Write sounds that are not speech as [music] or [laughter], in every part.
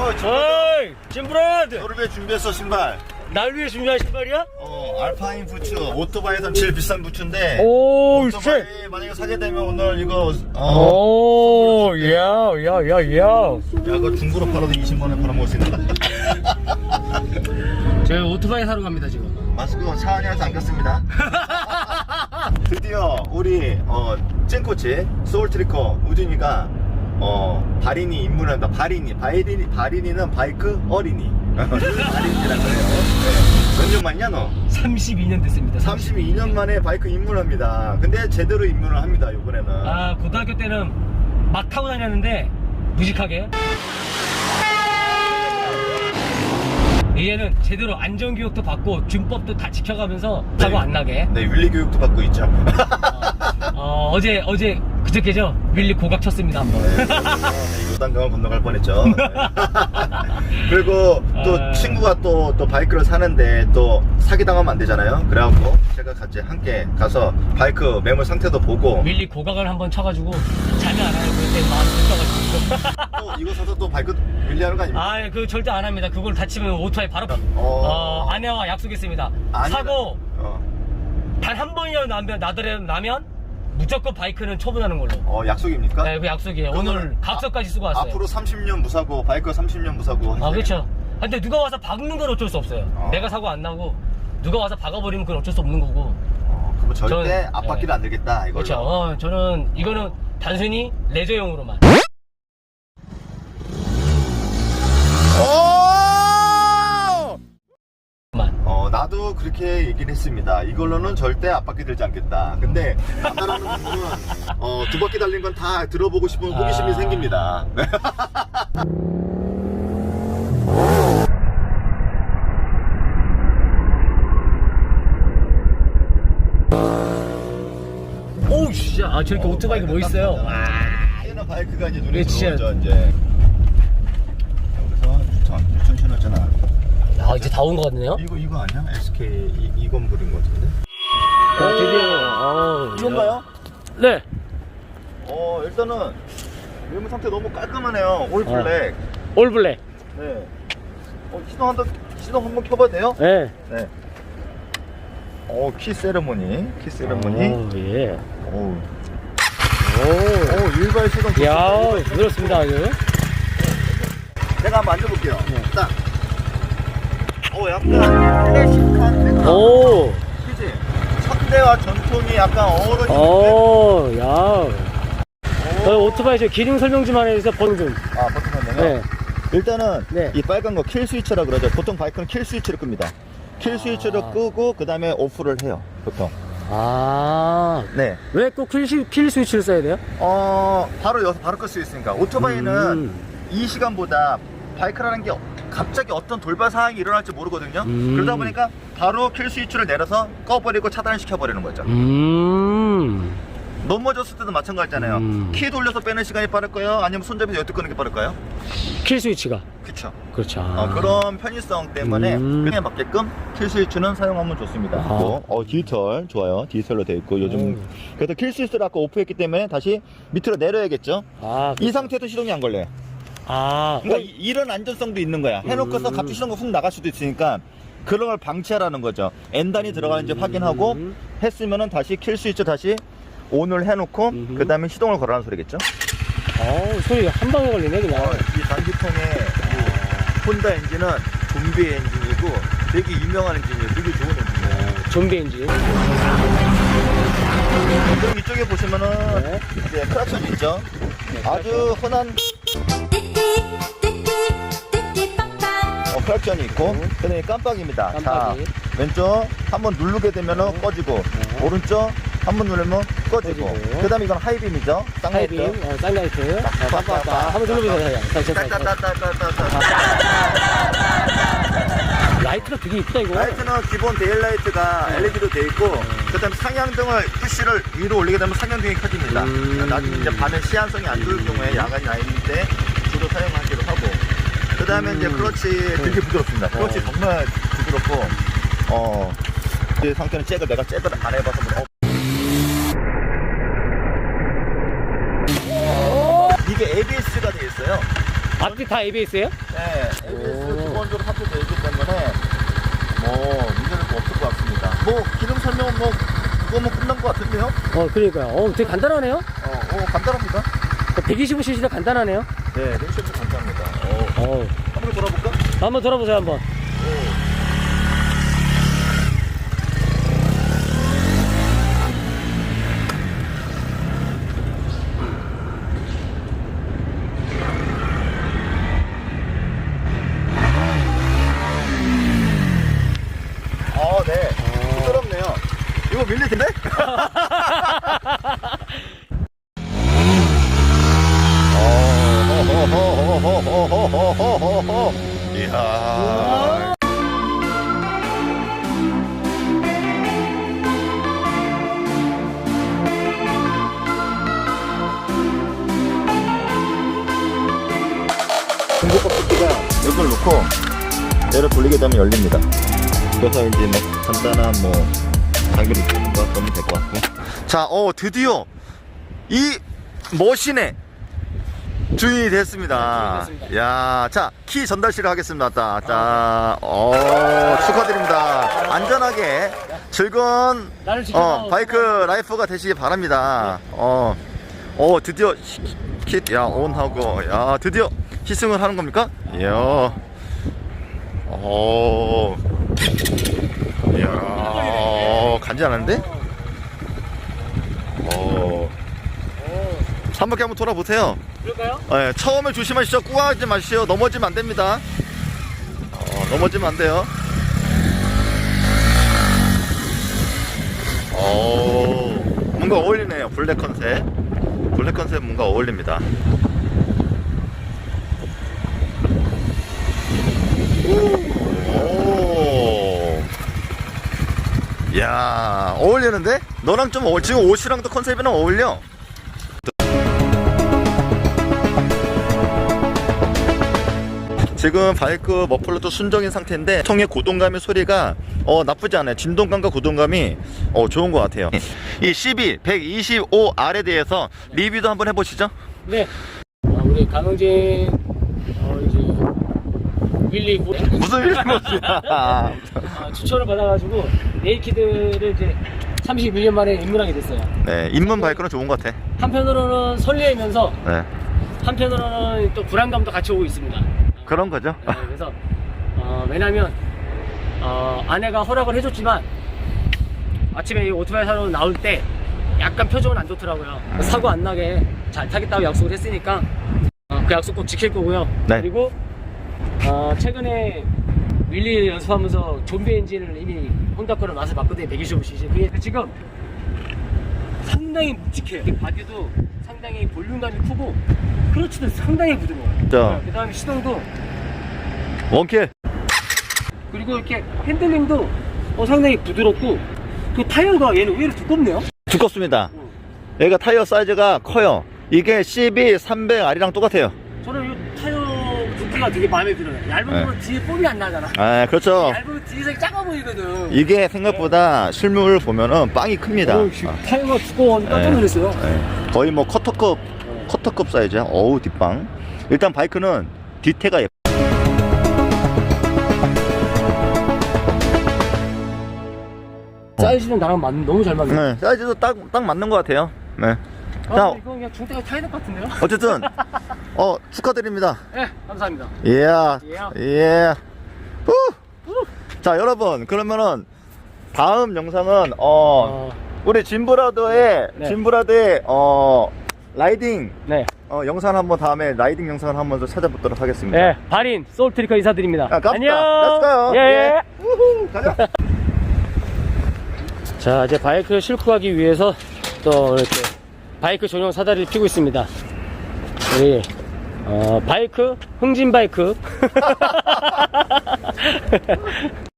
어, 저 어이, 짐브라드! 너를 위해 준비했어 신발. 날 위해 준비한 신발이야? 어, 알파인 부츠. 오토바이에선 제일 비싼 부츠인데. 오, 쉣! 오토바이 만약에 사게 되면 오늘 이거 어, 오, 야, 야, 야, 야. 야, 이거 중고로 팔아도 20만 원 팔아먹을 수 있는. [laughs] 저희 오토바이 사러 갑니다, 지금. 마스크 차 안에서 안 꼈습니다. [laughs] 드디어 우리 어, 찐코치 소울트리커 우준이가 어, 바린이 입문한다. 바린이, 바린이, 바린이는 바이크 어린이. [laughs] 바린이라고 해요. 네. 몇년 만이야 너? 32년 됐습니다. 32년 만에 바이크 입문합니다. 근데 제대로 입문을 합니다 이번에는. 아, 고등학교 때는 막 타고 다녔는데, 무식하게. 이제는 제대로 안전교육도 받고, 준법도 다 지켜가면서 사고 안 나게. 네, 윌리 교육도 받고 있죠. 어, 어제, 어제, 그저께죠? 윌리 고각 쳤습니다, 한번. 네, [laughs] 요단강을 건너갈 뻔했죠. 네. [laughs] 그리고 또 아. 친구가 또, 또 바이크를 사는데 또 사기당하면 안 되잖아요. 그래갖고 제가 같이 함께 가서 바이크 매물 상태도 보고 윌리 고각을 한번 쳐가지고, 잠이 안 와요. 그때 마음이 붙어가지고. 또 이거 사서 또 바이크 밀리하는 거 아닙니까? 아, 그 절대 안 합니다. 그걸 다치면 오토바이 바로. 어. 어, 아내와 약속했습니다. 아니라- 사고 어, 단한 번이라도 나면, 나더라도 나면 무조건 바이크는 처분하는 걸로. 어, 약속입니까? 네, 그 약속이에요. 그러면 오늘 각서까지 쓰고 왔어요. 앞으로 30년 무사고 바이크 30년 무사고 아, 그렇죠. 근데 누가 와서 박는 건 어쩔 수 없어요. 어. 내가 사고 안 나고 누가 와서 박아버리면 그건 어쩔 수 없는 거고. 어, 그러면 절대 앞바퀴를 네. 안 들겠다 이걸로. 그렇죠. 어, 저는 이거는 단순히 레저용으로만. 만. 어, 나도 그렇게 얘기를 했습니다. 이걸로는 절대 앞바퀴 들지 않겠다. 근데 아까라는 분은 어, 두 바퀴 달린 건 다 들어보고 싶은 호기심이 아. 생깁니다. 네. [laughs] 오우, 진짜. 아, 저렇게 오토바이가 뭐 있어요. 아. 얘는 바이크가 이제 눈에 진짜- 들어오죠, 이제. 여기서 추천, 추천 채널 잖아. 아, 이제 다 온 것 같네요. 이거, 이거 아니야? SK 이, 이 건물인 것 같은데? 아, 드디어. 어, 이건가요? 네. 어, 일단은 외부 상태 너무 깔끔하네요. 올 어. 블랙. 올 블랙. 네. 어, 시동 한번, 시동 한번 켜봐도 돼요? 네. 네. 어, 키 세레모니. 키 세레모니. 오, 예. 오. 오. 오, 일발 시동 좋습니다. 야, 아주. 제가 한번 앉아볼게요. 네. 딱. 오, 약간 클래식한 느낌. 오. 그지? 현대와 전통이 약간 어우러진 오, 야. 저 오토바이 저 기능 설명 좀 해주세요, 번호 좀. 아, 버튼 건데요? 네. 일단은 네. 이 빨간 거 킬 스위치라 그러죠. 보통 바이크는 킬 스위치를 끕니다. 킬 스위치를 아. 끄고 그 다음에 오프를 해요. 보통. 아. 네. 왜 꼭 킬, 킬 스위치를 써야 돼요? 어, 바로 여기서 바로 끌 수 있으니까. 오토바이는 음. 이 시간보다 바이크라는 게 갑자기 어떤 돌발 상황이 일어날지 모르거든요. 음. 그러다 보니까 바로 킬 스위치를 내려서 꺼버리고 차단을 시켜버리는 거죠. 음. 넘어졌을 때도 마찬가지잖아요. 음. 키 돌려서 빼는 시간이 빠를까요? 아니면 손잡이에서 여태 끄는 게 빠를까요? 킬 스위치가. 그쵸. 그렇죠. 어, 그런 편의성 때문에 음. 그냥 맞게끔 킬 스위치는 사용하면 좋습니다. 아하. 또, 어, 디지털 좋아요. 디지털로 되어 있고 요즘 오. 그래도 킬 스위치를 아까 오프했기 때문에 다시 밑으로 내려야겠죠. 아, 이 상태에도 시동이 안 걸려요. 아. 그러니까 이- 이런 안전성도 있는 거야. 해놓고서 음. 갑자기 시동가 훅 나갈 수도 있으니까 그런 걸 방치하라는 거죠. N단이 들어가는지 확인하고 음. 했으면은 다시 킬 스위치 다시 온을 해놓고 음흠. 그 다음에 시동을 걸어라는 소리겠죠. 어우, 소리 한 방에 걸리네, 그냥. 어, 이 전기통의 이 혼다 엔진은 좀비 엔진이고 되게 유명한 엔진이에요. 되게 좋은 엔진이에요. 좀비 엔진. 그럼 이쪽에 보시면은 네. 이제 크락션 있죠. 아주 흔한 어, 크락션이 있고 그다음에 깜빡입니다. 깜빡이. 자, 왼쪽 한 번 누르게 되면 은 꺼지고 네. 오른쪽 한 번 누르면 꺼지고 꺼지고. 그다음에 이건 하이빔이죠. 하이빔, 쌍라이트. 어, 쌍라이트. 어, 빡빡빡. 한번 눌러보세요. 라이트가 되게 이쁘다, 이거. 라이트는 기본 데일라이트가 네. LED로 돼 있고 그다음에 상향등을 푸시를 위로 올리게 되면 상향등이 켜집니다. 음. 나중에 이제 밤에 시안성이 안 좋을 경우에 야간이 때 주로 사용하기도 하고 그 다음에 이제 음. 클러치 되게 부드럽습니다. 클러치 어. 정말 부드럽고 어. 이 상태는 잭을 내가 잭을 안 해봐서 그래. 어. 이게 ABS가 돼 있어요. 앞뒤 다 ABS예요? 네, ABS 오. 기본적으로 탑재되어 있기 때문에 뭐 문제는 또 없을 것 같습니다. 뭐 기능 설명은 뭐 그거면 끝난 것 같은데요? 어, 그러니까요. 어, 되게 간단하네요. 어, 어 간단합니다. 125cc 도 간단하네요. 네, 간단합니다. 어, 어. 한번 돌아볼까? 한번 돌아보세요, 한번. 이야. 이걸 놓고 얘를 돌리게 되면 열립니다. 그래서 이제 막 간단한 뭐 장비를 넣으면 될 것 같고. 자, 어 드디어 이 머신에 주인이 됐습니다. 네, 주인이 됐습니다. 야, 자, 키 전달실을 하겠습니다. 자, 자, 어, 축하드립니다. 안전하게 즐거운 나를 지켜. 어, 바이크 라이프가 되시기 바랍니다. 어, 어, 드디어 키, 야, 온하고, 야, 드디어 시승을 하는 겁니까? 이야, 어, 이야, 간지않은데? 어, 한 바퀴 한번 돌아보세요. 그럴까요? 예, 처음에 조심하시죠. 꾸하지 마시오. 넘어지면 안 됩니다. 어, 넘어지면 안 돼요. 오, 뭔가 어울리네요. 블랙 컨셉. 블랙 컨셉 뭔가 어울립니다. 오. 야, 어울리는데? 너랑 좀 어, 지금 옷이랑도 컨셉이랑 어울려. 지금 바이크 머플러도 순정인 상태인데 통의 고동감의 소리가 어 나쁘지 않아요 진동감과 고동감이 어 좋은 것 같아요 이 CB 125R에 대해서 리뷰도 한번 해보시죠 네. 아, 우리 강영진, 어, 이제, 윌리 고 무슨 일입니까 아, 추천을 받아가지고, 네이키드를 이제 31년 만에 입문하게 됐어요. 네 입문 바이크는 좋은 것 같아 한편으로는 설레이면서, 네 한편으로는 또 불안감도 같이 오고 있습니다. 그런 거죠 네, 그래서 어, 왜냐면 어, 아내가 허락을 해줬지만 아침에 이 오토바이 사러 나올 때 약간 표정은 안 좋더라고요. 사고 안 나게 잘 타겠다고 약속을 했으니까 어, 그 약속 꼭 지킬 거고요. 네. 그리고 어, 최근에 윌리 연습하면서 좀비 엔진을 이미 혼다 거를 맛을 봤거든요. 125cc. 그게 지금 상당히 묵직해요. 바디도 상당히 볼륨감이 크고 크러치도 상당히 부드러워요. 자. 그 다음에 시동도 원킬 그리고 이렇게 핸들링도 어, 상당히 부드럽고 그 타이어가 얘는 의외로 두껍네요. 두껍습니다 얘가 타이어 사이즈가 커요 이게 CB 300R이랑 똑같아요 두께가 되게 마음에 들어요. 얇으면 뒤에 폼이 안 나잖아. 아 그렇죠 얇으면 뒤에서 작아 보이거든. 이게 생각보다 실물 보면은 빵이 큽니다 어우, 씨, 어. 타이어가 두꺼워 깜짝 네. 놀랐어요. 네. 거의 뭐 커터급 커터급 사이즈야. 어우 뒷방. 일단 바이크는 뒤태가 예뻐. 사이즈는 나랑 맞는 너무 잘 맞는. 네, 사이즈도 딱, 딱 맞는 것 같아요. 네. 아, 자, 이거 그냥 중대가 것 같은데요? 어쨌든, [laughs] 어, 축하드립니다. 네, 감사합니다. 예, 예. 예. 후! 자, 여러분, 그러면은, 다음 영상은, 어, 어, 우리 진브라더의, 네. 진브라더의, 어, 라이딩, 네. 어, 영상 한번 다음에 라이딩 영상을 한번 더 찾아보도록 하겠습니다. 네, 발인 소울트리커 인사드립니다. 야, 갑시다. 안녕. 예. 예. 우후, 가자. [laughs] 자, 이제 바이크를 싣고 가기 위해서 또 이렇게 바이크 전용 사다리를 피고 있습니다. 우리 어, 바이크 흥진 바이크. [laughs]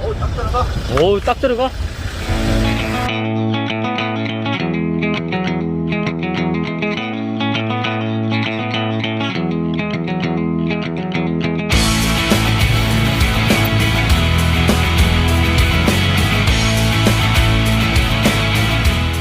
어, 딱 들어가. 오, 딱 들어가.